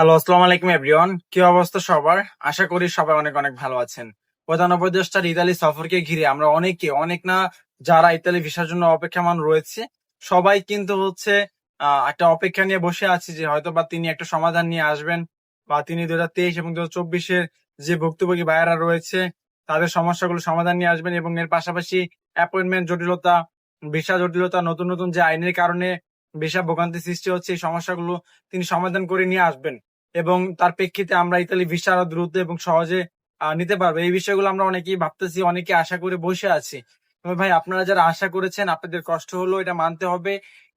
Hello আসসালামু আলাইকুম everyone কি অবস্থা সবার? আশা করি সবাই অনেক অনেক ভালো আছেন। প্রধান উপদেষ্টার ইতালি সফরকে ঘিরে আমরা অনেকে, অনেক না যারা ইতালি ভিসার জন্য অপেক্ষামান রয়েছে, সবাই কিন্তু হচ্ছে একটা অপেক্ষা নিয়ে বসে আছি যে হয়তো বা তিনি একটা সমাধান নিয়ে আসবেন বা তিনি দু হাজার তেইশ এবং দু হাজার চব্বিশের যে ভুক্তভোগী ভাইয়েরা রয়েছে, তাদের সমস্যাগুলো সমাধান নিয়ে আসবেন এবং এর পাশাপাশি অ্যাপয়েন্টমেন্ট জটিলতা, ভিসা জটিলতা, নতুন নতুন যে আইনের কারণে ভিসা ভোগান্তি সৃষ্টি হচ্ছে, এই সমস্যাগুলো তিনি সমাধান করে নিয়ে আসবেন। এবং তার প্রেক্ষিতে আমরা ইতালি ভিসা আরও দ্রুত এবং সহজে নিতে পারব। এই বিষয়গুলো আমরা অনেকেই ভাবতেছি, অনেকে আশা করে বসে আছি। তবে ভাই, আপনারা যারা আশা করেছেন, আপনাদের কষ্ট হলো, এটা মানতে হবে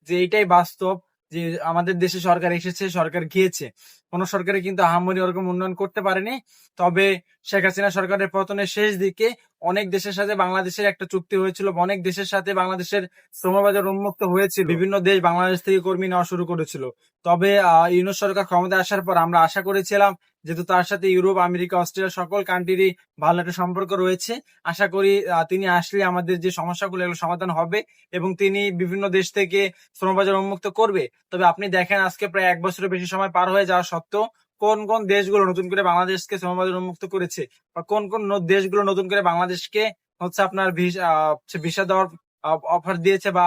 যে এটাই বাস্তব। যে আমাদের দেশে সরকার এসেছে, সরকার গিয়েছে। কোন সরকারে কিন্তু আহামরি ওরকম উন্নয়ন করতে পারেনি। তবে শেখ হাসিনা সরকারের পতনের শেষ দিকে অনেক দেশের সাথে বাংলাদেশের একটা চুক্তি হয়েছিল অনেক দেশের সাথে বাংলাদেশের শ্রমবাজার উন্মুক্ত হয়েছিল। বিভিন্ন দেশ বাংলাদেশ থেকে কর্মী নেওয়া শুরু করেছিল। তবে ইউনুস সরকার ক্ষমতায় আসার পর আমরা আশা করেছিলাম যেহেতু তার সাথে ইউরোপ, আমেরিকা, অস্ট্রেলিয়া সকল কান্ট্রিরই ভালো একটা সম্পর্ক রয়েছে। আশা করি তিনি আসলে আমাদের যে সমস্যাগুলো এগুলো সমাধান হবে এবং তিনি বিভিন্ন দেশ থেকে শ্রমবাজার উন্মুক্ত করবে। তবে আপনি দেখেন, আজকে প্রায় এক বছরের বেশি সময় পার হয়ে যাওয়া সত্ত্বেও কোন কোন দেশগুলো নতুন করে বাংলাদেশকে শ্রমবাজার উন্মুক্ত করেছে বা কোন কোন দেশগুলো নতুন করে বাংলাদেশকে হচ্ছে আপনার ভিসা দেওয়ার অফার দিয়েছে বা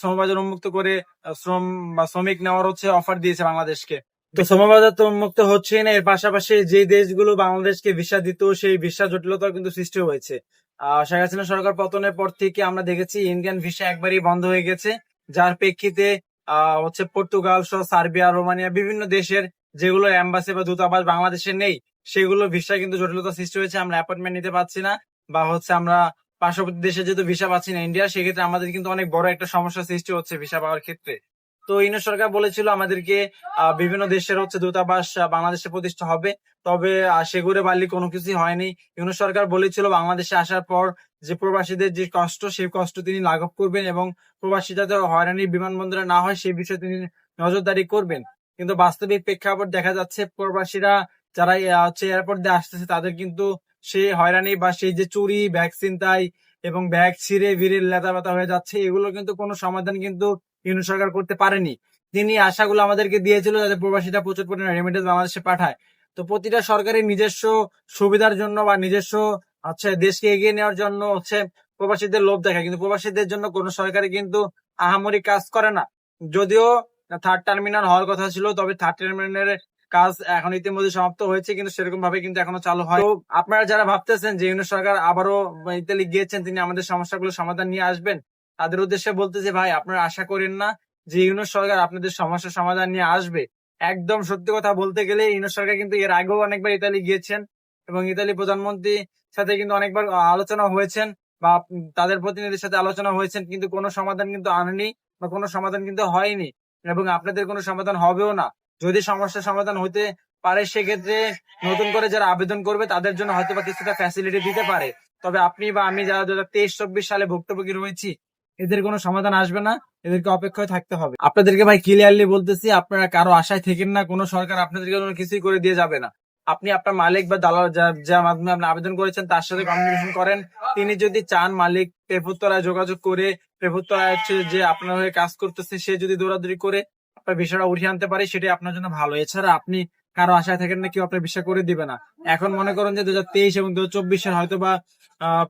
শ্রমবাজার উন্মুক্ত করে শ্রম বা শ্রমিক নেওয়ার হচ্ছে অফার দিয়েছে বাংলাদেশকে। তো শ্রমবাজার তো উন্মুক্ত হচ্ছে না, এর পাশাপাশি যে দেশগুলো বাংলাদেশকে ভিসা দিত, সেই ভিসা জটিলতা কিন্তু সৃষ্টি হয়েছে। শেখ হাসিনা সরকার পতনের পর থেকে আমরা দেখেছি ইন্ডিয়ান ভিসা একবারই বন্ধ হয়ে গেছে। যার প্রেক্ষিতে হচ্ছে পর্তুগাল সহ সার্বিয়া, রোমানিয়া বিভিন্ন দেশের যেগুলো অ্যাম্বাসি বা দূতাবাস বাংলাদেশে নেই, সেগুলো ভিসা কিন্তু জটিলতা সৃষ্টি হয়েছে, আমরা অ্যাপয়েন্টমেন্ট নিতে পারছি না। বা হচ্ছে আমরা পার্শ্ববর্তী দেশে যেহেতু ভিসা পাচ্ছি না ইন্ডিয়া, সেক্ষেত্রে আমাদের কিন্তু অনেক বড় একটা সমস্যা সৃষ্টি হচ্ছে ভিসা পাওয়ার ক্ষেত্রে। তো ইউনো সরকার বলেছিল আমাদেরকে বিভিন্ন দেশের হচ্ছে দূতাবাস বাংলাদেশে প্রতিষ্ঠা হবে। তবে সেগুড়ে বালি কোনো কিছুই হয়নি। ইউনো সরকার বলেছিল বাংলাদেশে আসার পর যে প্রবাসীদের যে কষ্ট, সেই কষ্ট তিনি লাঘব করবেন এবং প্রবাসী যাতে হয়রানি বিমানবন্দরে না হয়, সেই বিষয়ে তিনি নজরদারি করবেন। কিন্তু বাস্তবিক প্রেক্ষাপট দেখা যাচ্ছে প্রবাসীরা যারা হচ্ছে এয়ারপোর্ট দিয়ে আসতেছে, তাদের কিন্তু সেই হয়রানি বা সেই যে চুরি, ভ্যাকসিন তাই এবং ব্যাগ ছিঁড়ে, ভিড়ে লেতা ব্যথা হয়ে যাচ্ছে এগুলো কিন্তু কোনো সমাধান কিন্তু ইউনিট সরকার করতে পারেনি। তিনি আশাগুলো আমাদেরকে দিয়েছিল যাতে প্রবাসীরা প্রচুর পরিমাণে রেমিটেন্স বাংলাদেশে পাঠায়। তো প্রতিটা সরকারের নিজস্ব সুবিধার জন্য বা নিজস্ব, হচ্ছে, দেশকে এগিয়ে নেওয়ার জন্য হচ্ছে প্রবাসীদের লোভ দেখায়। কিন্তু প্রবাসীদের জন্য কোন সরকারি কিন্তু আহামরি কাজ করে না। যদিও থার্ড টার্মিনাল হওয়ার কথা ছিল, তবে থার্ড টার্মিনালের কাজ এখন ইতিমধ্যে সমাপ্ত হয়েছে, কিন্তু সেরকম ভাবে কিন্তু এখনও চালু হয়। তো আপনারা যারা ভাবতেছেন যে ইউনিট সরকার আবারও ইতালি গিয়েছেন, তিনি আমাদের সমস্যাগুলো সমাধান নিয়ে আসবেন তাদের উদ্দেশ্যে বলতেছে ভাই, আপনারা আশা করেন না যে ইউনিট সরকার আপনাদের সমস্যার সমাধান নিয়ে আসবে? একদম সত্যি কথা বলতে গেলে ইউনিট সরকার কিন্তু এর আগেও অনেকবার ইতালি গিয়েছেন এবং ইতালি প্রধানমন্ত্রী সাথে কিন্তু অনেকবার আলোচনা হয়েছেন বা তাদের প্রতিনিধির সাথে আলোচনা হয়েছেন, কিন্তু কোনো সমাধান কিন্তু আনেনি বা কোনো সমাধান কিন্তু হয়নি এবং আপনাদের কোনো সমাধান হবেও না। যদি সমস্যার সমাধান হতে পারে, সেক্ষেত্রে নতুন করে যারা আবেদন করবে, তাদের জন্য হয়তো বা কিছুটা ফ্যাসিলিটি দিতে পারে। তবে আপনি বা আমি যারা দু হাজার তেইশ, চব্বিশ সালে ভুক্তভোগী রয়েছি এদের কোনো সমাধান আসবে না, এদেরকে অপেক্ষায় থাকতে হবে। আপনাদেরকে ভাই ক্লিয়ারলি বলতেছি, আপনারা কারও আশায় থেকেন না, কোনো সরকার আপনাদেরকে কোনো কিছুই করে দিয়ে যাবে না। আপনি আপনার মালিক বা দালাল যার মাধ্যমে আপনি আবেদন করেছেন, তার সাথে কমিউনিকেশন করেন। তিনি যদি চান মালিক পেপুতলায় যোগাযোগ করে পেপুতলায় হচ্ছে যে আপনার হয়ে কাজ করতেছে, সে যদি দৌড়াদৌড়ি করে আপনার বিষয়টা উঠিয়ে আনতে পারে, সেটাই আপনার জন্য ভালো। এছাড়া আপনি কারও আশায় থাকেন না কেউ আপনার বিষয় করে দিবে না। এখন মনে করেন যে দু এবং দু হাজার হয়তো বা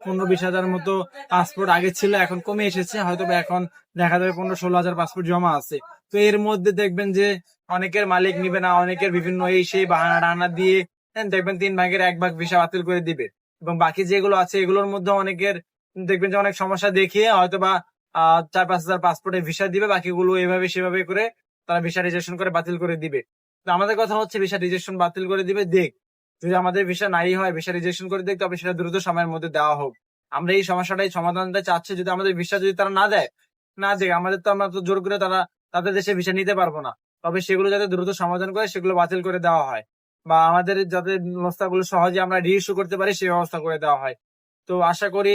পনেরো বিশ হাজার মতো পাসপোর্ট আগে ছিল এখন কমে এসেছে হয়তো বা এখন দেখা যাবে পনেরো ষোলো হাজার পাসপোর্ট জমা আছে। তো এর মধ্যে দেখবেন যে অনেকের মালিক নিবে না অনেকের বিভিন্ন এই সেই বাহানা টাহানা দিয়ে হ্যাঁ, দেখবেন তিন ভাগের এক ভাগ ভিসা বাতিল করে দিবে। এবং বাকি যেগুলো আছে এগুলোর মধ্যে অনেকের দেখবেন যে অনেক সমস্যা দেখিয়ে হয়তো বা চার পাঁচ হাজার পাসপোর্টে ভিসা দিবে বাকিগুলো এভাবে সেভাবে করে তারা ভিসা রেজিস্ট্রেশন করে বাতিল করে দিবে। আমাদের কথা হচ্ছে ভিসা রেজিস্ট্রেশন বাতিল করে দিবে, দেখ। যদি আমাদের ভিসা নাই হয় ভিসা রেজিস্ট্রেশন করে দেখ, তবে সেটা দ্রুত সময়ের মধ্যে দেওয়া হোক। আমরা এই সমস্যাটাই সমাধানটা চাচ্ছি, যদি আমাদের ভিসা যদি তারা না দেয়, না দেখ আমাদের তো আমরা তো জোর করে তারা, তাদের দেশে ভিসা নিতে পারব না। তবে সেগুলো যাতে দ্রুত সমাধান করে, সেগুলো বাতিল করে দেওয়া হয়। বা আমাদের যাতে ব্যবস্থাগুলো সহজে আমরা রিইস্যু করতে পারি, সেই ব্যবস্থা করে দেওয়া হয়। তো আশা করি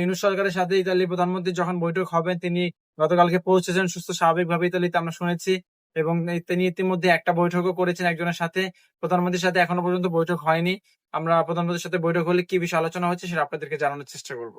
ইউনুস সরকারের সাথে ইতালি প্রধানমন্ত্রী যখন বৈঠক হবেন, তিনি গতকালকে পৌঁছেছেন সুস্থ স্বাভাবিকভাবে ইতালিতে, আমরা শুনেছি। এবং তিনি ইতিমধ্যে একটা বৈঠকও করেছেন একজনের সাথে। প্রধানমন্ত্রীর সাথে এখনও পর্যন্ত বৈঠক হয়নি। আমরা প্রধানমন্ত্রীর সাথে বৈঠক হলে কি বিষয়ে আলোচনা হচ্ছে সেটা আপনাদেরকে জানানোর চেষ্টা করব।